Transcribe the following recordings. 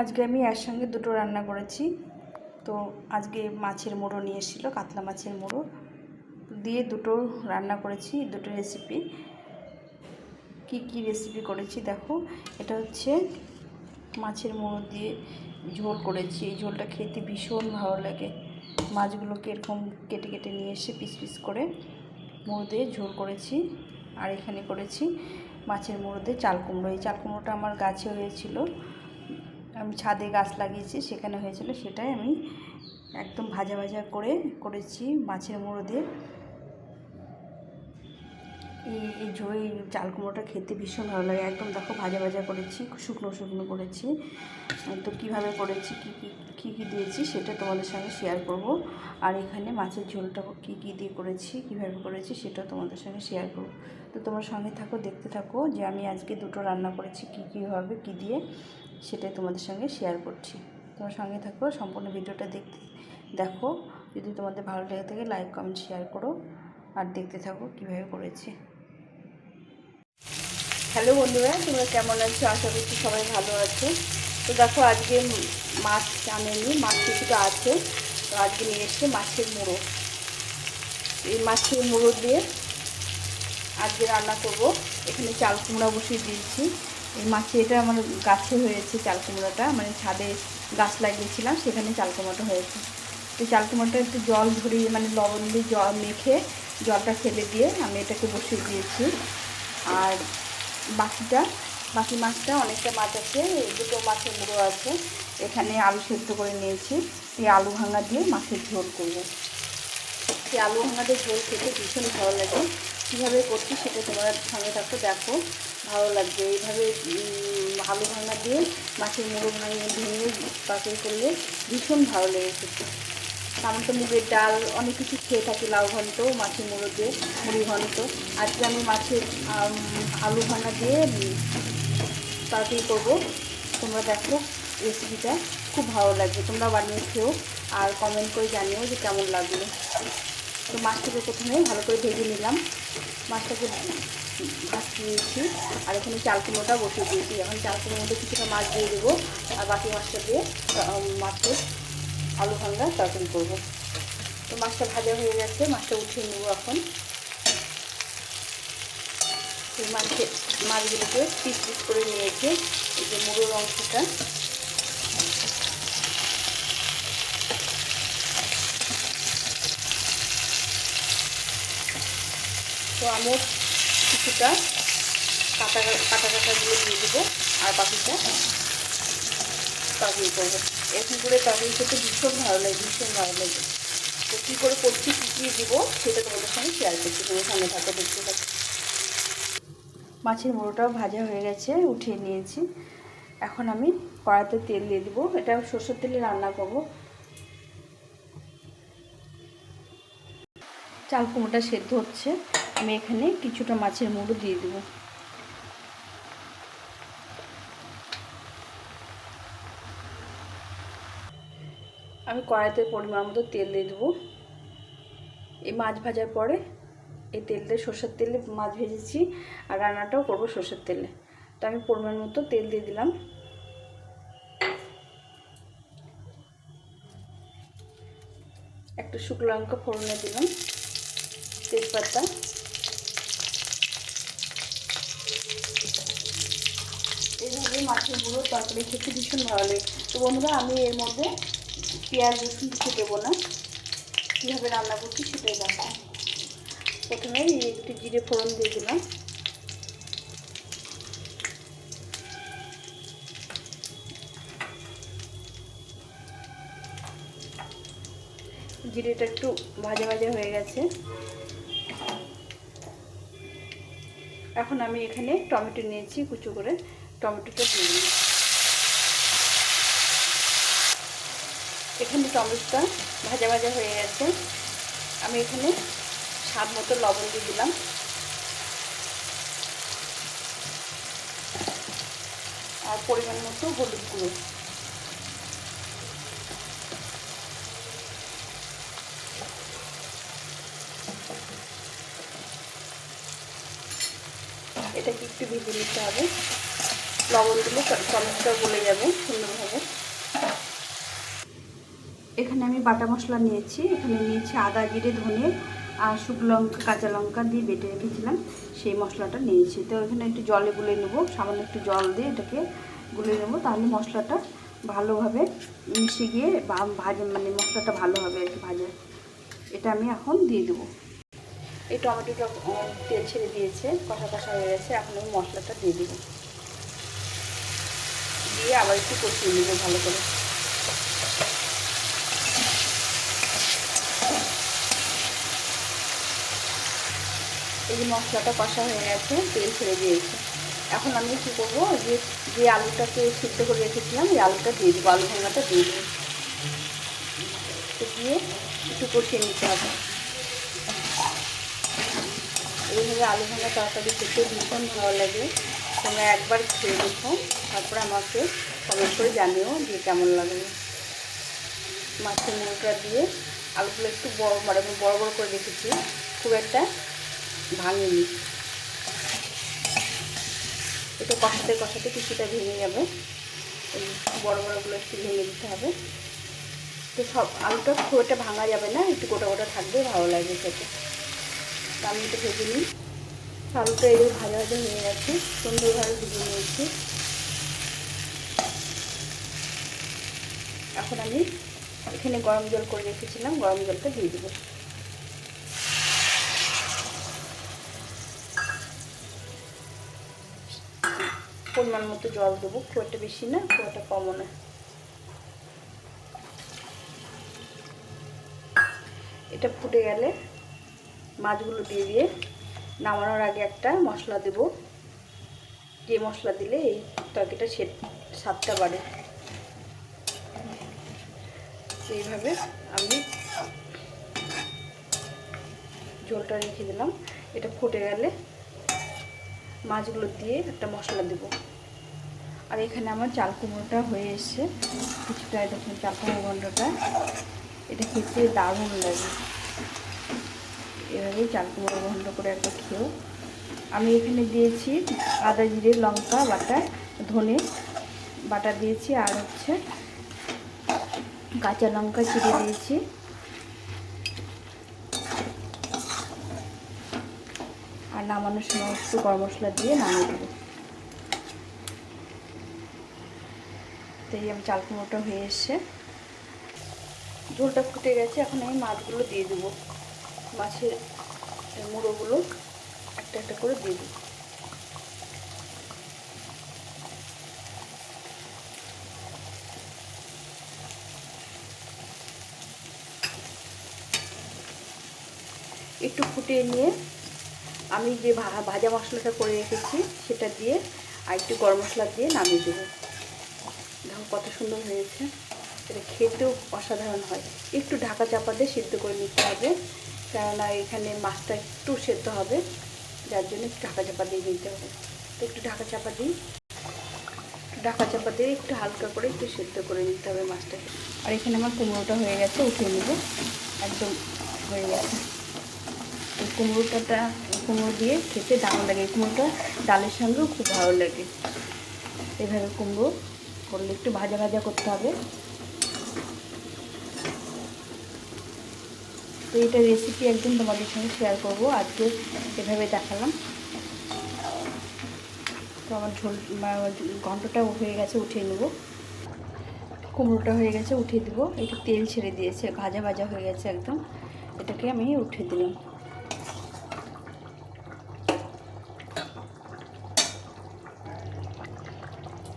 আজকে আমি একসঙ্গে দুটো রান্না করেছি। তো আজকে মাছের মোড়ো নিয়ে এসেছিল, কাতলা মাছের মোড়ো। দিয়ে দুটো রান্না করেছি, দুটো রেসিপি কি কি রেসিপি করেছি দেখো, এটা হচ্ছে মাছের মোড়ো দিয়ে ঝোল করেছি। এই ঝোলটা খেতে ভীষণ ভালো লাগে। মাছগুলোকে এরকম কেটে কেটে নিয়ে এসে পিস পিস করে মোড়ো দিয়ে ঝোল করেছি। আর এখানে করেছি মাছের মোড়ো দিয়ে চাল কুমড়ো। এই চাল কুমড়োটা আমার গাছে হয়েছিল। আমি ছাদে গাছ লাগিয়েছি, সেখানে হয়েছিল সেটাই আমি একদম ভাজা ভাজা করে করেছি মাছের মুড়ো দিয়ে। এই এই ঝোল এই চাল কুমড়োটা খেতে ভীষণ ভালো লাগে। একদম দেখো ভাজা ভাজা করেছি, শুকনো শুকনো করেছি। তো কীভাবে করেছি, কী কী কী কী দিয়েছি সেটা তোমাদের সঙ্গে শেয়ার করব। আর এখানে মাছের ঝোলটা কী কী দিয়ে করেছি, কীভাবে করেছি সেটা তোমাদের সঙ্গে শেয়ার করব। তো তোমার সঙ্গে থাকো, দেখতে থাকো যে আমি আজকে দুটো রান্না করেছি, কী কীভাবে কী দিয়ে। সেটাই তোমাদের সঙ্গে শেয়ার করছি। তোমার সঙ্গে থাকো, সম্পূর্ণ ভিডিওটা দেখতে দেখো। যদি তোমাদের ভালো লেগে থাকে লাইক কমেন্ট শেয়ার করো আর দেখতে থাকো কীভাবে করেছি। হ্যালো বন্ধুরা, তোমরা কেমন আছো? আশা করছি সবাই ভালো আছে। তো দেখো, আজকে মাছ আনেনি, মাছ কিছুটা আছে। তো আজকে নিয়ে এসছে মাছের মুড়ো। এই মাছের মুড়ো দিয়ে আজকে রান্না করব। এখানে চাল কুমড়া বসিয়ে দিয়েছি। মাছে এটা আমার গাছে হয়েছে চাল কুমড়োটা মানে ছাদে গাছ লাগিয়েছিলাম, সেখানে চাল কুমড়োটা হয়েছে। তো চাল কুমড়োটা একটু জল ধরিয়ে মানে লবণ দিয়ে জল মেখে জলটা ফেলে দিয়ে আমি এটাকে বসিয়ে দিয়েছি। আর বাকিটা, বাকি মাছটা অনেকটা মাছ আছে দুটো মাছের মুড়ো আছে, এখানে আলু সেদ্ধ করে নিয়েছি। এই আলু ভাঙা দিয়ে মাছের ঝোল করব। এই আলু ভাঙাতে ঝোল খেতে ভীষণ ভালো লাগে। কীভাবে করছি সেটা তোমরা সঙ্গে থাকো দেখো। ভালো লাগবে। এইভাবে আলু ভাঙা দিয়ে মাছের মুড়ো ভাঙিয়ে ভেঙে তরকারি করলে ভীষণ ভালো লেগে খেতে। আমার তো মুগের ডাল, অনেক কিছু খেয়ে থাকি লাউ ঘন্ট, মাছের মুড়ো দিয়ে, মুড়ি ঘন্ট। আজকে আমি মাছের আলু ভাঙা দিয়ে তরকারি করব। তোমরা দেখো রেসিপিটা খুব ভালো লাগবে। তোমরা বানিয়ে খেও আর কমেন্ট করে জানিও যে কেমন লাগল। তো মাছটাকে প্রথমে ভালো করে ভেজে নিলাম। মাছটাকে ভাজতে দিয়েছি আর এখানে চাল কুমড়োটা বসিয়ে দিয়েছি। এখন চাল কুমড়োর মধ্যে কিছুটা মাছ দিয়ে দেবো। আর বাকি মাছটা দিয়ে মাছের আলু ভাঙ্গা তরকারি করব। তো মাছটা ভাজা হয়ে গেছে। মাছটা উঠিয়ে নেব এখন। এই মাছের মাছগুলোকে পিস পিস করে নিয়েছে। এই যে মুড়োর অংশটা। তো আমি কিছুটা কাটা কাটা কাটাগুলো দিয়ে দেবো আর বাকিটা তরকারি করব। এরকম করে তরকারি করতে ভীষণ ভালো লাগে, ভীষণ ভালো লাগে। তো কী করে করছি, কী কী দেবো সেটা তোমাদের সঙ্গে শেয়ার করছি, তোমার সামনে থাকো, দেখতে থাকো। মাছের মুড়োটাও ভাজা হয়ে গেছে, উঠিয়ে নিয়েছি। এখন আমি কড়াতে তেল দিয়ে দেবো। এটা সর্ষের তেলে রান্না করব। চাল কুমড়োটা সেদ্ধ হচ্ছে। আমি এখানে কিছুটা মাছের মুড়ো দিয়ে দেবো। আমি কড়াইতে পরিমাণ মতো তেল দিয়ে দেবো। এই মাছ ভাজার পরে এই তেলটা সর্ষের তেলে মাছ ভেজেছি আর রান্নাটাও করব সর্ষের তেলে। তো আমি পরিমাণ মতো তেল দিয়ে দিলাম। একটা শুকনো লঙ্কা ফোড়নে দিলাম। তেজপাতা। এইভাবে মাছের গুঁড়ো, তরকারি খেতে ভীষণ ভালো লাগে। তো বন্ধুরা, আমি এর মধ্যে পেঁয়াজ, রসুন কিছু দেবো না। কীভাবে রান্না করছি সেটাই দেখো প্রথমে একটু জিরে ফোড়ন দিয়ে দিলাম। জিরেটা একটু ভাজা ভাজা হয়ে গেছে। এখন আমি এখানে টমেটো নিয়েছি কুচু করে। টমেটোটা দিয়ে দিই এখানে টমেটোটা ভাজা ভাজা হয়ে গেছে। আমি এখানে স্বাদ মতো লবণ দিয়ে দিলাম। আর পরিমাণ মতো হলুদ গুঁড়ো। এটাকে একটু ভেজে নিতে হবে। লবণ দিলে গলে যাবে সুন্দরভাবে। এখানে আমি বাটা মশলা নিয়েছি। এখানে নিয়েছি আদা, জিরে, ধনে আর শুকনো লঙ্কা, কাঁচা লঙ্কা দিয়ে বেটে রেখেছিলাম। সেই মশলাটা নিয়েছি। তো এখানে একটু জলে গুলে নেব। সামান্য একটু জল দিয়ে এটাকে গুলে নেব। তাহলে মশলাটা ভালোভাবে মিশে গিয়ে ভাজা মানে মশলাটা ভালো হবে আর কি ভাজা। এটা আমি এখন দিয়ে দেবো। এই টমেটোটা তেল ছেড়ে দিয়েছে। কষা কষা হয়ে গেছে। এখন আমি মশলাটা দিয়ে দেবো। দিয়ে আবার একটু কষিয়ে নেব ভালো করে। এই যে মশলাটা কষা হয়ে গেছে, তেল ছেড়ে দিয়েছে। এখন আমি কী করব, যে যে আলুটাকে সিদ্ধ করে রেখেছিলাম, এই আলুটা দিয়ে দেবো, আলু ভাঙাটা দিয়ে দেবো। দিয়ে একটু কষিয়ে নিতে হবে। এইভাবে আলু ভাঙা তরকারি খেতে ভীষণ ভালো লাগে। তোমরা একবার খেয়ে দেখো। তারপরে আমাকে কমেন্ট করে জানিও যে কেমন লাগবে মাছের মুড়োটা দিয়ে আলুগুলো একটু বড় মানে বড় বড় করে রেখেছি, খুব একটা ভাঙিনি। এটা কষাতে কষাতে কিছুটা ভেঙে যাবে। বড় বড়গুলো একটু ভেঙে দিতে হবে। তো সব আলুটা খুব একটা ভাঙা যাবে না, একটু গোটা গোটা থাকবে, ভালো লাগবে খেতে। আমি এটা ভেজে নিই। আলুটা এদের ভাজা ভাজা হয়ে গেছে, সুন্দরভাবে ভেজে নিয়েছি। এখন আমি এখানে গরম জল করে রেখেছিলাম, গরম জলটা দিয়ে দেবো। পরিমাণ মতো জল দেবো, খুব একটা বেশি না, খুব একটা কমও না। এটা ফুটে গেলে মাছগুলো দিয়ে দিয়ে নামানোর আগে একটা মশলা দেব। যে মশলা দিলে এই তরকারিটা সে স্বাদটা বাড়ে। সেইভাবে আমি ঝোলটা রেখে দিলাম। এটা ফুটে গেলে মাছগুলো দিয়ে একটা মশলা দেব। আর এখানে আমার চাল কুমড়োটা হয়ে এসছে। কিছুটা দেখুন চাল কুমড়ো ঘন্টটা এটা খেতে দারুণ লাগে। এভাবেই চাল কুমড়ো ঘন্ট করে একটা খেয়েও আমি এখানে দিয়েছি আদা, জিরে, লঙ্কা বাটা ধনে বাটা দিয়েছি, আর হচ্ছে কাঁচা লঙ্কা চিড়ে দিয়েছি। আর নামানোর সময় একটু গরম মশলা দিয়ে নামিয়ে দেবো। তো এই আমি চাল কুমড়োটা হয়ে এসছে। ঝোলটা ফুটে গেছে, এখন আমি মাছগুলো দিয়ে দেবো। মাছের মুড়োগুলো একটা একটা করে দিয়ে দেবো একটু ফুটিয়ে নিয়ে আমি যে ভাজা মশলাটা করে রেখেছি, সেটা দিয়ে আর একটু গরম মশলা দিয়ে নামিয়ে দেবো। দেখো কত সুন্দর হয়েছে। এটা খেতেও অসাধারণ হয়। একটু ঢাকা চাপা দিয়ে সিদ্ধ করে নিতে হবে। কেননা এখানে মাছটা একটু সেদ্ধ হবে, যার জন্য একটু ঢাকা চাপা দিয়ে দিতে হবে। তো একটু ঢাকা চাপা দিই। ঢাকা চাপা দিয়ে একটু হালকা করে একটু সেদ্ধ করে নিতে হবে মাছটাকে। আর এখানে আমার কুমড়োটা হয়ে গেছে, উঠিয়ে নেব। একদম হয়ে গেছে। এই কুমড়োটা কুমড়ো দিয়ে খেতে দারুণ লাগে। কুমড়োটা ডালের সঙ্গেও খুব ভালো লাগে। এভাবে কুমড়ো করলে একটু ভাজা ভাজা করতে হবে। তো এটা রেসিপি একদিন তোমাদের সঙ্গে শেয়ার করব, আজকে এভাবে দেখালাম। তো আমার ঝোল ঘন্টটা হয়ে গেছে, উঠিয়ে নেব। কুমড়োটা হয়ে গেছে, উঠিয়ে দেবো। একটু তেল ছেড়ে দিয়েছে, ভাজা ভাজা হয়ে গেছে একদম। এটাকে আমি উঠিয়ে দিলাম।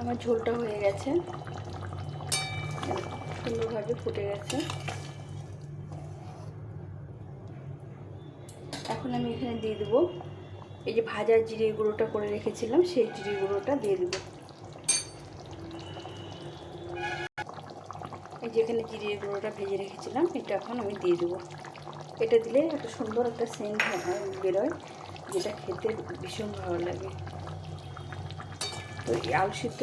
আমার ঝোলটা হয়ে গেছে। সুন্দরভাবে ফুটে গেছে। এখন আমি এখানে দিয়ে দেবো। এই যে ভাজা জিরে গুঁড়োটা করে রেখেছিলাম, সেই জিরে গুঁড়োটা দিয়ে দেবো। এই যে এখানে জিরে গুঁড়োটা ভেজে রেখেছিলাম, এটা এখন আমি দিয়ে দেবো। এটা দিলে একটা সুন্দর একটা সেন্ট বেরোয়, যেটা খেতে ভীষণ ভালো লাগে। তো আলু সিদ্ধ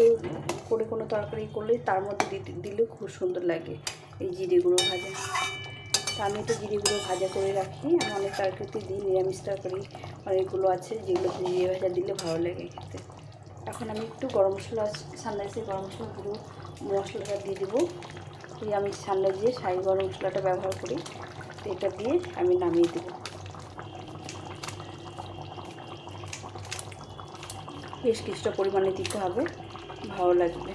করে কোনো তরকারি করলে তার মধ্যে দিলেও খুব সুন্দর লাগে এই জিরে গুঁড়ো ভাজা। আমি তো জিরে গুঁড়ো ভাজা করে রাখি। আমি অনেক তরকারিতে দিই, নিরামিষ তরকারি অনেকগুলো আছে যেগুলো জিরে ভাজা দিলে ভালো লাগে খেতে। এখন আমি একটু গরম মশলা, সানরাইসের গরম মশলা গুঁড়ো মশলাটা দিয়ে দেবো। এই আমি সানরাইজে সাই গরম মশলাটা ব্যবহার করি। এটা দিয়ে আমি নামিয়ে দেবো। বেশ কিছুটা পরিমাণে দিতে হবে, ভালো লাগবে।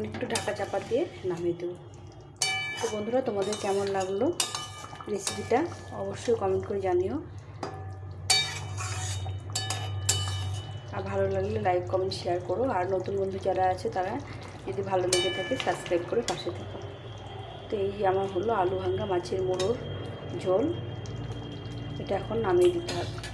এখন একটু ঢাকা চাপা দিয়ে নামিয়ে দেবো। তো বন্ধুরা, তোমাদের কেমন লাগল রেসিপিটা অবশ্যই কমেন্ট করে জানিও। আর ভালো লাগলে লাইক কমেন্ট শেয়ার করো। আর নতুন বন্ধু যারা আছে, তারা যদি ভালো লেগে থাকে সাবস্ক্রাইব করে পাশে থাকো। তো এই আমার হলো আলু ভাঙ্গা মাছের মোড়োর ঝোল। এটা এখন নামিয়ে দিতে হবে।